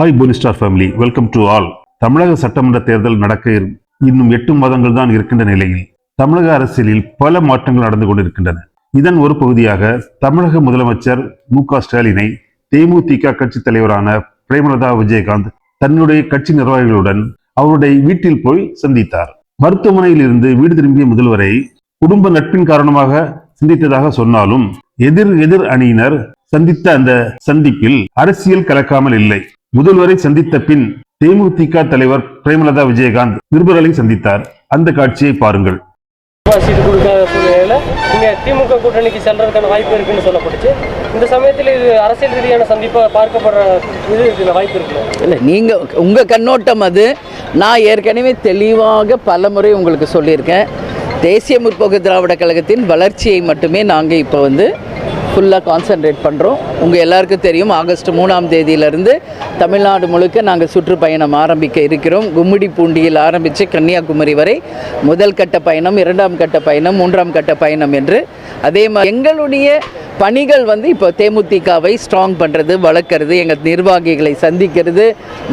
Hi போனிஸ்டார் family welcome to all தமிழக சட்டமன்ற தேர்தல் நடக்க இன்னும் எட்டு மாதங்கள் தான் இருக்கின்ற நிலையில் தமிழக அரசியலில் பல மாற்றங்கள் நடந்து கொண்டிருக்கின்றன. இதன் ஒரு பகுதியாக தமிழக முதலமைச்சர் மு க ஸ்டாலினை தேமுதிக கட்சி தலைவரான பிரேமலதா விஜயகாந்த் தன்னுடைய கட்சி நிர்வாகிகளுடன் அவருடைய வீட்டில் போய் சந்தித்தார். மருத்துவமனையில் இருந்து வீடு திரும்பிய முதல்வரை குடும்ப நட்பின் காரணமாக சந்தித்ததாக சொன்னாலும் எதிர் எதிர் அணியினர் சந்தித்த அந்த சந்திப்பில் அரசியல் கலக்காமல் இல்லை. முதல்வரை சந்தித்த பின் தேமுதிக தலைவர் பிரேமலதா விஜயகாந்த் நிருபர்களை சந்தித்தார். அந்த காட்சியை பாருங்கள். சீட்டு கொடுக்காத சூழ்நிலையில் நீங்கள் திமுக கூட்டணிக்கு செல்றதுக்கான வாய்ப்பு இருக்குன்னு சொல்லப்பட்டுச்சு. இந்த சமயத்தில் இது அரசியல் ரீதியான சந்திப்பாக பார்க்கப்படுற இது இதில் வாய்ப்பு இருக்குல்ல? இல்லை நீங்கள் உங்கள் கண்ணோட்டம் அது. நான் ஏற்கனவே தெளிவாக பலமுறை உங்களுக்கு சொல்லியிருக்கேன். தேசிய முற்போக்கு திராவிட கழகத்தின் வளர்ச்சியை மட்டுமே நாங்கள் இப்போ வந்து ஃபுல்லாக கான்சென்ட்ரேட் பண்ணுறோம் உங்கள் எல்லாருக்கும் தெரியும் ஆகஸ்ட் மூணாம் தேதியிலிருந்து தமிழ்நாடு முழுக்க நாங்கள் சுற்றுப்பயணம் ஆரம்பிக்க இருக்கிறோம். கும்மிடி பூண்டியில் ஆரம்பித்து கன்னியாகுமரி வரை முதல் கட்ட பயணம் இரண்டாம் கட்ட பயணம் மூன்றாம் கட்ட பயணம் என்று. அதே மாதிரி எங்களுடைய பணிகள் வந்து இப்போ தேமுதிகவை ஸ்ட்ராங் பண்ணுறது வளர்க்குறது எங்கள் நிர்வாகிகளை சந்திக்கிறது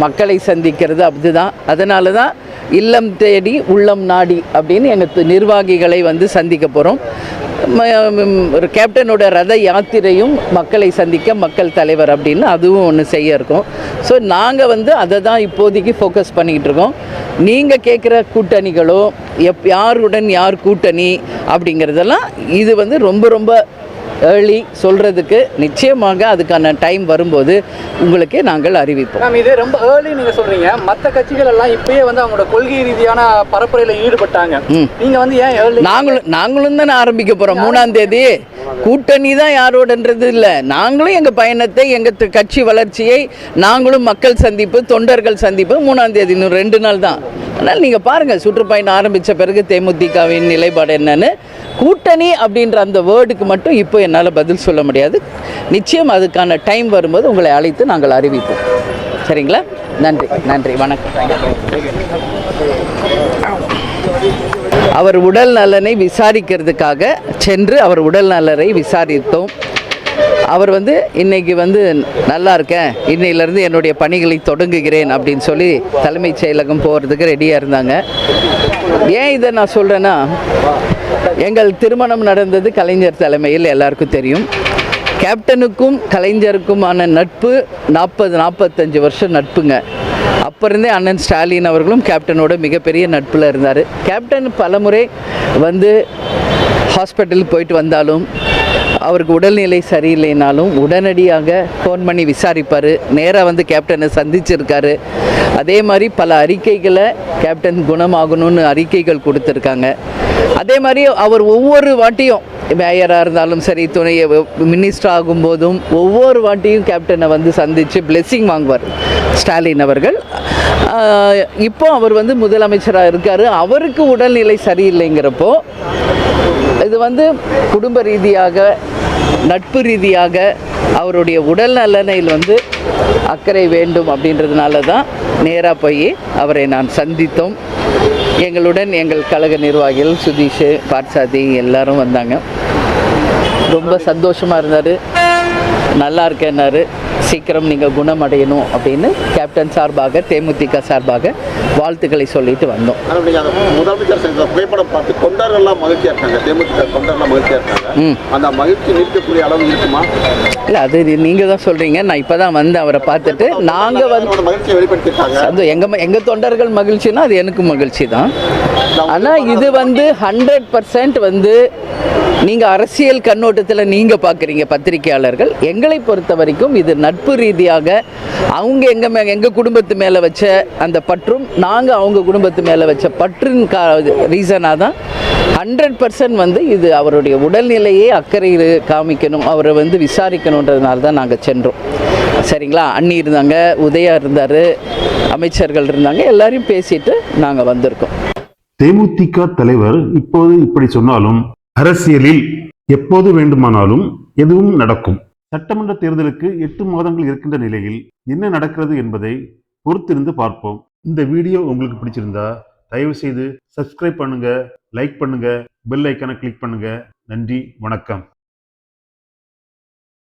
மக்களை சந்திக்கிறது அப்படிதான். அதனால தான் இல்லம் தேடி உள்ளம் நாடி அப்படின்னு எங்கள் நிர்வாகிகளை வந்து சந்திக்க போகிறோம் கேப்டனோட ரத யாத்திரையும் மக்களை சந்திக்க மக்கள் தலைவர் அப்படின்னு அதுவும் ஒன்று செய்ய இருக்கும். ஸோ நாங்கள் வந்து அதை தான் இப்போதைக்கு ஃபோக்கஸ் பண்ணிக்கிட்டு இருக்கோம். நீங்கள் கேட்குற கூட்டணிகளோ எப் யாருடன் யார் கூட்டணி அப்படிங்கிறதெல்லாம் இது வந்து ரொம்ப ரொம்ப ஏர்லி சொல்கிறதுக்கு நிச்சயமாக அதுக்கான டைம் வரும்போது உங்களுக்கு நாங்கள் அறிவிப்போம். மேம் இது ரொம்ப ஏர்லி நீங்க சொல்றீங்க. மத்த கட்சிகள் எல்லாம் இப்பயே வந்து அவங்களோட கொள்கை ரீதியான பரப்புரையில ஈடுபட்டாங்க. ம். நீங்க வந்து ஏன் ஏர்லி நாங்களும் நாங்களும் தானே ஆரம்பிக்க போகிறோம் மூணாம் தேதி. கூட்டணி தான் யாரோடன்றது இல்லை. நாங்களும் எங்கள் பயணத்தை எங்கள் கட்சி வளர்ச்சியை நாங்களும் மக்கள் சந்திப்பு தொண்டர்கள் சந்திப்பு மூணாம் தேதி இன்னும் ரெண்டு நாள் தான். அதனால் நீங்கள் பாருங்கள் சுற்றுப்பயணம் ஆரம்பித்த பிறகு தேமுதிகவின் நிலைப்பாடு என்னன்னு. கூட்டணி அப்படின்ற அந்த வேர்டுக்கு மட்டும் இப்போ என்னால் பதில் சொல்ல முடியாது. நிச்சயம் அதுக்கான டைம் வரும்போது உங்களை அழைத்து நாங்கள் அறிவிப்போம். சரிங்களா? நன்றி நன்றி வணக்கம். அவர் உடல் நலனை விசாரிக்கிறதுக்காக சென்று அவர் உடல் நலனை விசாரித்தோம். அவர் வந்து இன்னைக்கு வந்து நல்லா இருக்கேன். இன்னையிலேருந்து என்னுடைய பணிகளை தொடங்குகிறேன் அப்படின்னு சொல்லி தலைமைச் செயலகம் போகிறதுக்கு ரெடியாக இருந்தாங்க. ஏன் இதை நான் சொல்கிறேன்னா எங்கள் திருமணம் நடந்தது கலைஞர் தலைமையில் எல்லாருக்கும் தெரியும். கேப்டனுக்கும் கலைஞருக்குமான நட்பு நாற்பது நாற்பத்தஞ்சு வருஷம் நட்புங்க. அப்போ இருந்தே அண்ணன் ஸ்டாலின் அவர்களும் கேப்டனோட மிகப்பெரிய நட்பில் இருந்தார். கேப்டன் பலமுறை வந்து ஹாஸ்பிட்டலுக்கு போயிட்டு வந்தாலும் அவருக்கு உடல்நிலை சரியில்லைனாலும் உடனடியாக ஃபோன் பண்ணி விசாரிப்பார். நேராக வந்து கேப்டனை சந்திச்சிருக்காரு. அதே மாதிரி பல அறிக்கைகளை கேப்டன் குணமாகணும்னு அறிக்கைகள் கொடுத்துருக்காங்க. அதே மாதிரி அவர் ஒவ்வொரு வாட்டியும் மேயராக இருந்தாலும் சரி துணை மினிஸ்டர் ஆகும்போதும் ஒவ்வொரு வாட்டியும் கேப்டனை வந்து சந்தித்து பிளெஸ்ஸிங் வாங்குவார். ஸ்டாலின் அவர்கள். இப்போ அவர் வந்து முதலமைச்சராக இருக்கார். அவருக்கு உடல்நிலை சரியில்லைங்கிறப்போ இது வந்து குடும்ப ரீதியாக நட்பு ரீதியாக அவருடைய உடல் நலனில் வந்து அக்கறை வேண்டும் அப்படின்றதுனால தான் நேராக போய் அவரை நான் சந்தித்தோம். எங்களுடன் எங்கள் கழக நிர்வாகிகள் சுதீஷ் பார்சாதி எல்லாரும் வந்தாங்க. ரொம்ப சந்தோஷமாக இருந்தார். நல்லா இருக்கேன்னாரு. சீக்கிரம் நீங்கள் குணமடையணும் அப்படின்னு கேப்டன் சார்பாக தேமுதிக சார்பாக வாழ்த்துக்களை சொல்லிட்டு வந்தோம். முதலமைச்சர் புகைப்படம் பார்த்து தொண்டர்கள்லாம் மகிழ்ச்சியா இருக்காங்க. தேமுதிக தொண்டர்லாம் மகிழ்ச்சியா இருக்காங்க. அந்த மகிழ்ச்சி நிற்கக்கூடிய அளவு இருக்குமா? இல்லை அது நீங்கள் தான் சொல்கிறீங்க நான் இப்போ தான் வந்து அவரை பார்த்துட்டு நாங்கள் வந்து மகிழ்ச்சியை வெளிப்படுத்திருக்காங்க அது எங்கள் எங்கள் தொண்டர்கள் மகிழ்ச்சினா அது எனக்கு மகிழ்ச்சி தான் ஆனால் இது வந்து ஹண்ட்ரட் பர்சன்ட் வந்து நீங்கள் அரசியல் கண்ணோட்டத்தில் நீங்கள் பார்க்குறீங்க பத்திரிகையாளர்கள். எங்களை பொறுத்த வரைக்கும் இது நட்பு ரீதியாக அவங்க எங்கள் மே எங்கள் குடும்பத்து மேலே வச்ச அந்த பற்றும் நாங்கள் அவங்க குடும்பத்து மேலே வச்ச பற்றின் கா ரீசனாக தான் ஹண்ட்ரட் பர்சன்ட் வந்து இது அவருடைய உடல்நிலையே அக்கறை காமிக்கணும் அவரை வந்து விசாரிக்கணுன்றதுனால தான் நாங்கள் சென்றோம். சரிங்களா? அண்ணி இருந்தாங்க உதயா இருந்தார் அமைச்சர்கள் இருந்தாங்க எல்லாரையும் பேசிட்டு நாங்கள் வந்திருக்கோம். தேமுதிக தலைவர் இப்போது இப்படி சொன்னாலும் அரசியலில் எப்போது வேண்டுமானாலும் எதுவும் நடக்கும். சட்டமன்ற தேர்தலுக்கு எட்டு மாதங்கள் இருக்கின்ற நிலையில் என்ன நடக்கிறது என்பதை பொறுத்திருந்து பார்ப்போம். இந்த வீடியோ உங்களுக்கு பிடிச்சிருந்தா தயவு செய்து சப்ஸ்கிரைப் பண்ணுங்க லைக் பண்ணுங்க பெல் ஐக்கனை கிளிக் பண்ணுங்க. நன்றி வணக்கம்.